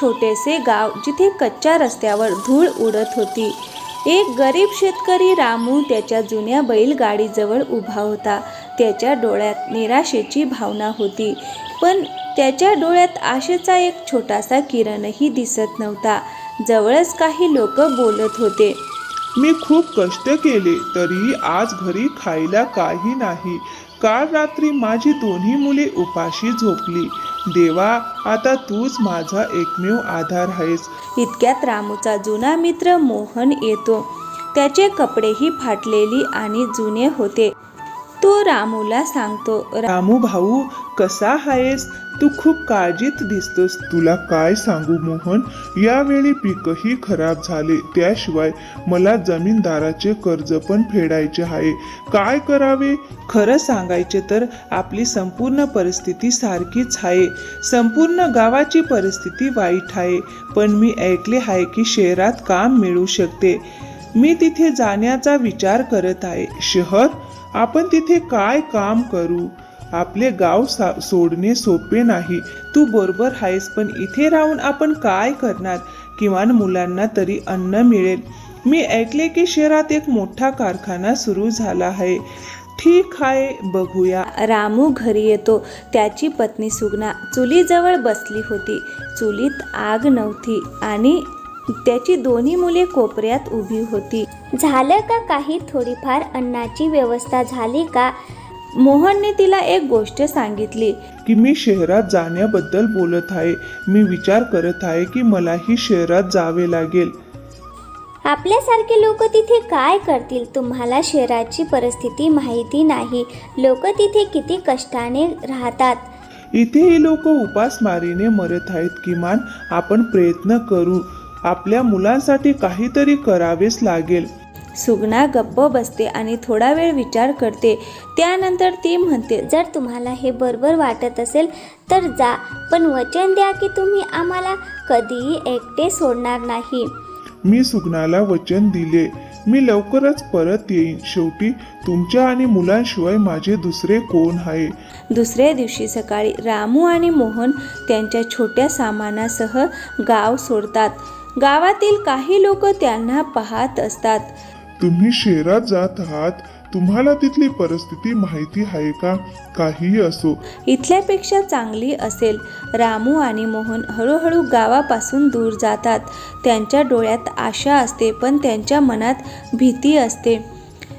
छोटेसे गाव जिथे कच्च्या रस्त्यावर धूळ उडत होती. एक गरीब शेतकरी रामू त्याच्या जुन्या बैलगाडीजवळ उभा होता. त्याच्या डोळ्यात निराशेची भावना होती. पण त्याच्या डोळ्यात आशेचा एक छोटासा किरणही दिसत नव्हता. जवळच काही लोक बोलत होते. मी खूप कष्ट केले तरीही आज घरी खायला काही नाही. काल रात्री माझी दोन्ही मुले उपाशी झोपली. देवा आता तूच माझा एकमेव आधार आहेस. इतक्यात रामूचा जुना मित्र मोहन येतो. त्याचे कपडेही फाटलेली आणि जुने होते. तो रामूला सांगतो रामू भाऊ कसा आहेस तू खूप काळजीत दिसतोस. तुला काय सांगू मोहन? यावेळी पीकही खराब झाले. त्याशिवाय मला जमीनदाराचे कर्ज पण फेडायचे आहे. काय करावे? खरं सांगायचे तर आपली संपूर्ण परिस्थिती सारखीच आहे. संपूर्ण गावाची परिस्थिती वाईट आहे. पण मी ऐकले आहे की शहरात काम मिळू शकते. मी तिथे जाण्याचा विचार करत आहे. शहर आपण तिथे काय काम करू? आपले गाव सा- सोडणे सोपे नाही. तू बरोबर आहेस पण इथे राहून आपण काय करणार? किमान मुलांना तरी अन्न मिळेल. मी ऐकले की शहरात एक मोठा कारखाना सुरू झाला आहे. ठीक आहे बघूया. रामू घरी येतो. त्याची पत्नी सुगना चुलीजवळ बसली होती. चुलीत आग नव्हती आणि त्याची दोन्ही मुले कोपऱ्यात उभी होती. झालं का काही? थोडीफार अन्नाची व्यवस्था झाली का? मोहनने तिला एक गोष्ट सांगितली. की मी शहरात जाण्याबद्दल बोलत आहे. मी विचार करत आहे की मलाही शहरात जावे लागेल. आपल्यासारखे लोक तिथे काय करतील? तुम्हाला शहराची परिस्थिती माहिती नाही. लोक तिथे किती कष्टाने राहतात. इथेही लोक उपासमारीने मरत आहेत. किमान आपण प्रयत्न करू. आपल्या मुलांसाठी काहीतरी करावेच लागेल. सुगना गप्प बसते आणि थोडा वेळ विचार करते. त्यानंतर ती म्हणते जर तुम्हाला हे बरोबर वाटत असेल तर जा पण वचन द्या की तुम्ही आम्हाला कधीही एकटे सोडणार नाही. मी सुगनाला वचन दिले. मी लवकरच परत येईन. शेवटी तुमच्या आणि मुलांशिवाय माझे दुसरे कोण आहे? दुसऱ्या दिवशी सकाळी रामू आणि मोहन त्यांच्या छोट्या सामानासह गाव सोडतात. गावातील काही लोक त्यांना पाहत असतात. तुम्ही शहरात जात आहात. तुम्हाला तिथली परिस्थिती माहिती आहे का? काहीही असो. इथल्यापेक्षा चांगली असेल. रामू आणि मोहन हळूहळू गावापासून दूर जातात. त्यांच्या डोळ्यात आशा असते पण त्यांच्या मनात भीती असते.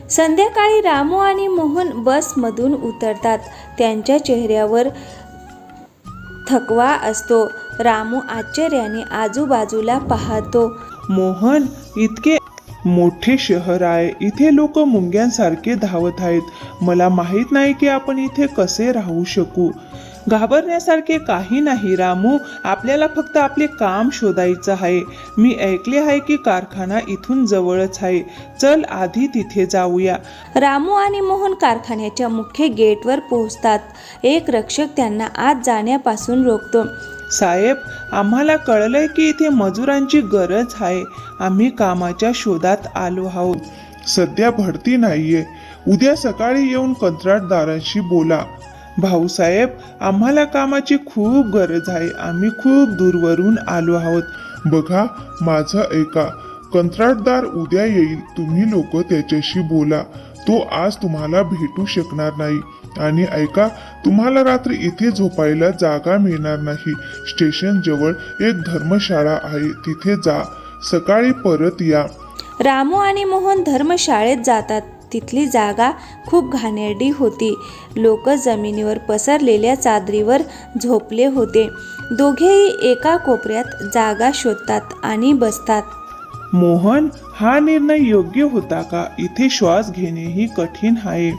संध्याकाळी रामू आणि मोहन बसमधून उतरतात. त्यांच्या चेहऱ्यावर थकवा असतो. रामू आश्चर्याने आजूबाजूला पाहतो. मोहन इतके मोठे शहर आहे. इथे लोक मुंग्यांसारखे धावत आहेत. मला माहीत नाही की आपण इथे कसे राहू शकू. घाबरण्यासारखे काही नाही रामू. आपल्याला फक्त आपले काम शोधायचं आहे. मी ऐकले आहे की कारखाना इथून जवळच आहे. चल आधी तिथे जाऊया. रामू आणि मोहन कारखान्याच्या मुख्य गेटवर पोहोचतात. एक रक्षक त्यांना आत जाण्यापासून रोखतो. साहेब आम्हाला कळलंय की इथे मजुरांची गरज आहे. आम्ही कामाच्या शोधात आलो आहोत. सध्या भरती नाहीये. उद्या सकाळी येऊन कंत्राटदारांशी बोला. भाऊसाहेब आम्हाला कामाची खूप गरज आहे. आम्ही खूप दूरवरून आलो आहोत. बघा माझं ऐका. कंत्राटदार उद्या येईल. तुम्ही लोक त्याच्याशी बोला. तो आज तुम्हाला भेटू शकणार नाही. आणि ऐका तुम्हाला रात्री इथे झोपायला जागा मिळणार नाही. स्टेशन जवळ एक धर्मशाळा आहे तिथे जा. सकाळी परत या. रामू आणि मोहन धर्मशाळेत जातात. तिथली जागा खूप घाणेरडी होती. लोक जमिनीवर पसरलेल्या चादरीवर झोपले होते. दोघेही एका कोपऱ्यात जागा शोधतात आणि बसतात. मोहन हा निर्णय योग्य होता का? इथे श्वास घेणेही कठीण आहे.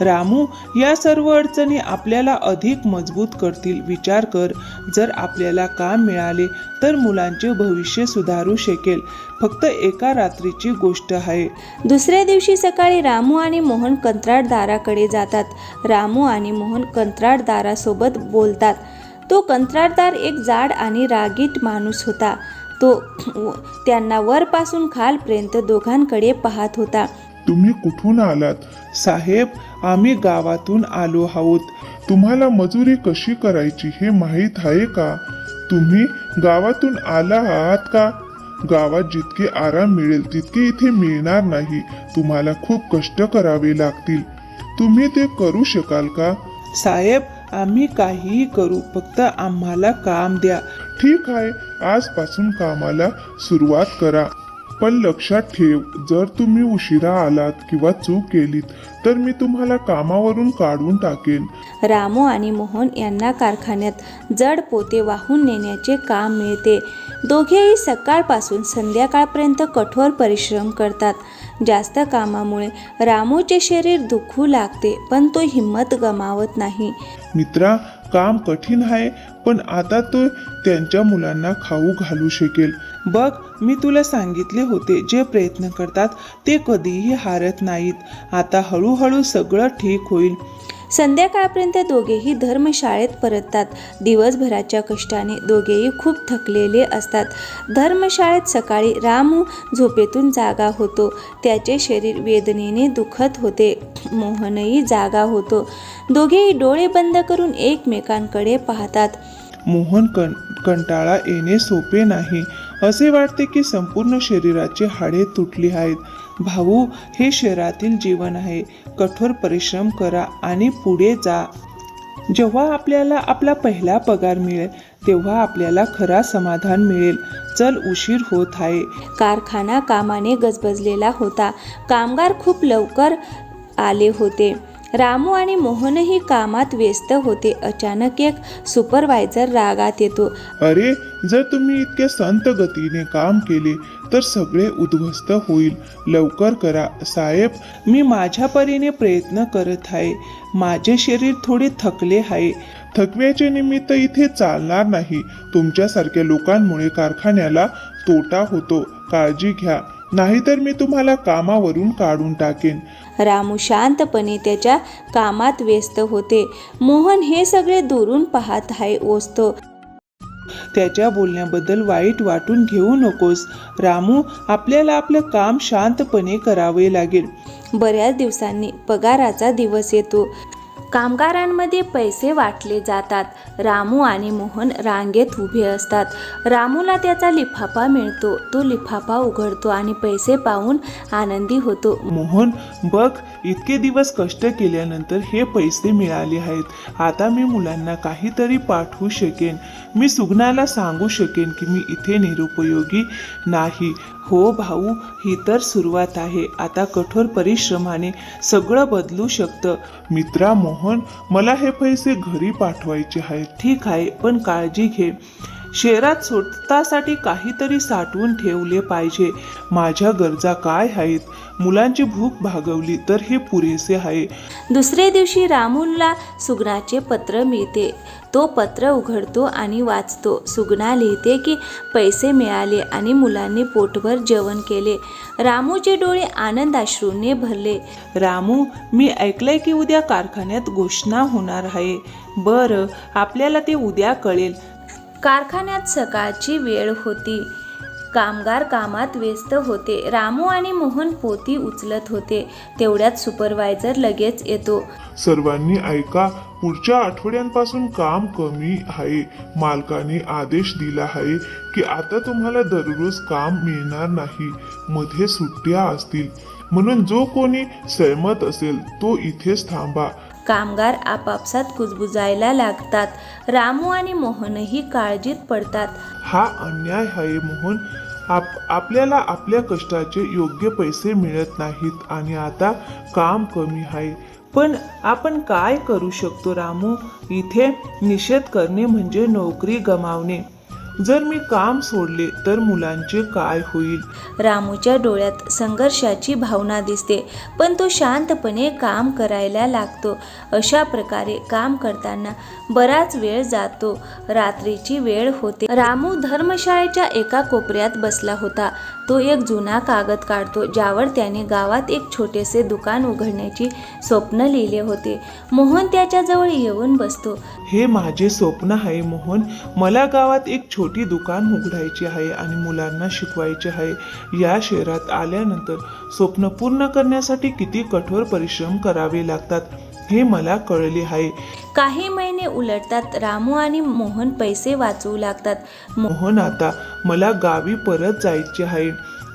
रामू या सर्व अडचणी आपल्याला अधिक मजबूत करतील विचार कर. जर आपल्याला काम मिळाले तर मुलांचे भविष्य सुधारू शकेल. फक्त एका रात्रीची गोष्ट आहे. दुसऱ्या दिवशी सकाळी रामू आणि मोहन कंत्राटदाराकडे जातात. रामू आणि मोहन कंत्राटदारासोबत बोलतात. तो कंत्राटदार एक जाड आणि रागीट माणूस होता. तो त्यांना वरपासून खालपर्यंत दोघांकडे पाहत होता. तुम्ही कुठून आलात? साहेब आम्ही गावातून आलो आहोत. तुम्हाला मजुरी कशी करायची हे माहीत आहे का? तुम्ही गावातून आला आहात का? गावात जितके आराम मिळेल तितके इथे मिळणार नाही. तुम्हाला खूप कष्ट करावे लागतील. तुम्ही ते करू शकाल का? साहेब आम्ही काहीही करू फक्त आम्हाला काम द्या. ठीक आहे. आजपासून कामाला सुरुवात करा. पण लक्षात ठेव जर तुम्ही उशिरा आलात किंवा चूक केलीत तर मी तुम्हाला कामावरून काढून टाकेन. रामू आणि मोहन यांना कारखान्यात जड पोते वाहून नेण्याचे काम मिळते. दोघेही सकाळपासून संध्याकाळपर्यंत कठोर परिश्रम करतात. जास्त कामामुळे रामूचे शरीर दुखू लागते पण तो हिंमत गमावत नाही. मित्रा काम कठीण आहे पण आता तो त्यांच्या मुलांना खाऊ घालू शकेल. बघ मी तुला सांगितले होते जे प्रयत्न करतात ते कधीही हारत नाहीत. आता हळूहळू सगळं ठीक होईल. संध्याकाळपर्यंत दोघेही धर्मशाळेत परततात. दिवसभराच्या कष्टाने दोघेही खूप थकलेले असतात. धर्मशाळेत सकाळी रामू झोपेतून जागा होतो. त्याचे शरीर वेदनेने दुखत होते. मोहनही जागा होतो. दोघेही डोळे बंद करून एकमेकांकडे पाहतात. मोहन कं कंटाळा येणे सोपे नाही. असे वाटते की संपूर्ण शरीराची हाडे तुटली आहेत. भाऊ हे शहरातील जीवन आहे. कठोर परिश्रम करा आणि पुढे जा. जेव्हा आपल्याला आपला पहिला पगार मिळेल तेव्हा आपल्याला खरा समाधान मिळेल. चल उशीर होत आहे. कारखाना कामाने गजबजलेला होता. कामगार खूप लवकर आले होते. रामू आणि मोहनही कामात व्यस्त होते. अचानक एक सुपरवायझर रागात येतो. अरे जर तुम्ही इतक्या संत गतीने काम केले तर सगळे उद्ध्वस्त होईल. लवकर करा. साहेब मी माझ्या परीने प्रयत्न करत आहे. माझे शरीर थोडे थकले आहे. थकव्याचे निमित्त इथे चालणार नाही. तुमच्यासारख्या लोकांमुळे कारखान्याला तोटा होतो. काळजी घ्या. नाहीतर मी तुम्हाला कामावरून काढून टाकेन. रामू शांतपणे त्याच्या कामात व्यस्त होते. मोहन हे सगळे दुरून पाहत आहे ओसतो. त्याच्या बोलण्याबद्दल वाईट वाटून घेऊ नकोस. रामू आपल्याला आपलं काम शांतपणे करावे लागेल. बऱ्याच दिवसांनी पगाराचा दिवस येतो. कामगारांमध्ये पैसे वाटले जातात. रामू आणि मोहन रांगेत उभे असतात. रामूला त्याचा लिफाफा मिळतो. तो लिफाफा उघडतो आणि पैसे पाहून आनंदी होतो. मोहन बघ इतके दिवस कष्ट केल्यानंतर हे पैसे मिळाले आहेत. आता मी मुलांना काहीतरी पाठवू शकेन. मी सुगनाला सांगू शकेन की मी इथे निरुपयोगी नाही. हो भाऊ ही तर सुरुवात आहे. आता कठोर परिश्रमाने सगळं बदलू शकतं. मित्रा मोहन मला हे पैसे घरी पाठवायचे आहेत. ठीक आहे पण काळजी घे. शहरात स्वतःसाठी काहीतरी साठवून ठेवले पाहिजे. माझ्या गरजा काय आहेत? मुलांची भूक भागवली तर हे पुरेसे आहे. दुसरे दिवशी रामूला सुगनाचे पत्र मिळते. तो पत्र उघडतो आणि वाचतो. सुगना लिहिते की पैसे मिळाले आणि मुलांनी पोटभर जेवण केले. रामूचे डोळे आनंदाश्रूने भरले. रामू मी ऐकलंय की उद्या कारखान्यात घोषणा होणार आहे. बरं आपल्याला ते उद्या कळेल. कारखान्यात सकाळची वेळ होती. कामगार कामात व्यस्त होते. रामू आणि मोहन पोती उचलत होते. तेवढ्यात सुपरवायझर लगेच येतो. सर्वांनी ऐका पुढच्या आठवड्यांपासून काम कमी आहे. मालकाने आदेश दिला आहे की आता तुम्हाला दररोज काम मिळणार नाही. मध्ये सुट्ट्या असतील. म्हणून जो कोणी सहमत असेल तो इथेच थांबा. कामगार आपापसात कुजबुजायला लागतात. रामू आणि मोहनही काळजीत पडतात. हा अन्याय आहे मोहन आप आपल्याला आपल्या कष्टाचे योग्य पैसे मिळत नाहीत आणि आता काम कमी आहे. पण आपण काय करू शकतो रामू? इथे निषेध करणे म्हणजे नोकरी गमावणे. जर मी काम सोडले तर मुलांचे काय होईल? रामूच्या डोळ्यात संघर्षाची भावना दिसते पण तो शांतपणे काम करायला लागतो. अशा प्रकारे काम करताना बराच वेळ जातो. रात्रीची वेळ होते. रामू धर्मशाळेच्या एका कोपऱ्यात बसला होता. तो एक जुना कागद काढतो ज्यावर त्याने गावात एक छोटेसे दुकान उघडण्याची स्वप्न लिहिले होते. मोहन त्याच्याजवळ येऊन बसतो. हे माझे स्वप्न आहे मोहन. मला गावात एक छोटी दुकान उघडायची आहे आणि मुलांना शिकवायचे आहे. या शहरात आल्यानंतर स्वप्न पूर्ण करण्यासाठी किती कठोर परिश्रम करावे लागतात हे मला कळले आहे. काही महिने उलटतात रामू आणि मोहन पैसे वाचवू लागतात. मोहन आता मला गावी परत जायचे आहे.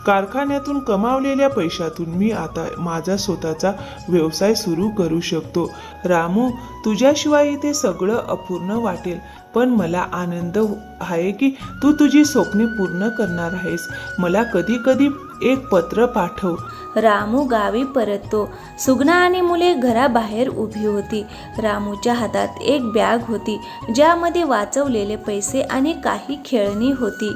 कारखान्यातून कमावलेल्या पैशातून मी आता माझा स्वतःचा व्यवसाय सुरू करू शकतो. रामू तुझ्याशिवाय इथे सगळं अपूर्ण वाटेल. पण मला आनंद आहे की तू तुझी स्वप्ने पूर्ण करणार आहेस. मला कधी कधी एक पत्र पाठव. रामू गावी परततो. सुगना आणि मुले घराबाहेर उभी होती. रामूच्या हातात एक बॅग होती ज्यामध्ये वाचवलेले पैसे आणि काही खेळणी होती.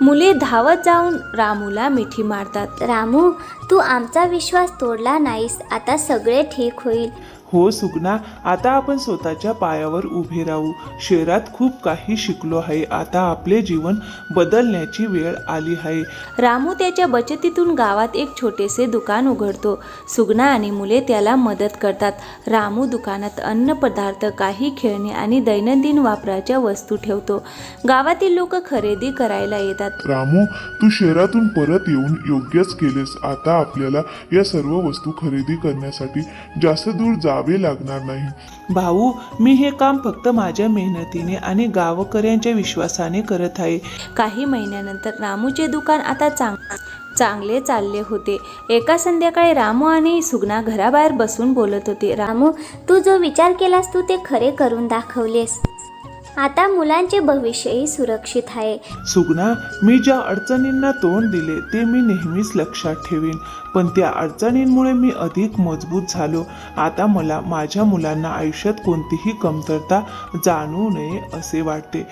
मुले धावत जाऊन रामूला मिठी मारतात. रामू तू आमचा विश्वास तोडला नाहीस आता सगळे ठीक होईल. हो सुगना आता आपण स्वतःच्या पायावर उभे राहू. शहरात खूप काही शिकलो आहे आता आपले जीवन बदलण्याची वेळ आली आहे. रामू त्याच्या बचतीतून गावात एक छोटेसे दुकान उघडतो. सुगना आणि मुले त्याला मदत करतात. रामू दुकानात अन्न पदार्थ काही खेळणे आणि दैनंदिन वापराच्या वस्तू ठेवतो. गावातील लोक खरेदी करायला येतात. रामू तू शहरातून परत येऊन योग्यच केलेस. आता आपल्याला या सर्व वस्तू खरेदी करण्यासाठी जास्त दूर जावे लागणार नाही. भाऊ मी हे काम फक्त माझ्या मेहनतीने आणि गावकऱ्यांच्या विश्वासाने करत आहे. काही महिन्यानंतर रामूचे दुकान आता चांग चांगले चालले होते. एका संध्याकाळी रामू आणि सुगना घराबाहेर बसून बोलत होते. रामू तू जो विचार केलास तू ते खरे करून दाखवलेस. आता मुलांचे भविष्यही सुरक्षित आहे. सुगना मी ज्या अडचणींना तोंड दिले ते मी नेहमीच लक्षात ठेवीन. पण त्या अडचणींमुळे मी अधिक मजबूत झालो. आता मला माझ्या मुलांना आयुष्यात कोणतीही कमतरता जाणू नये असे वाटते.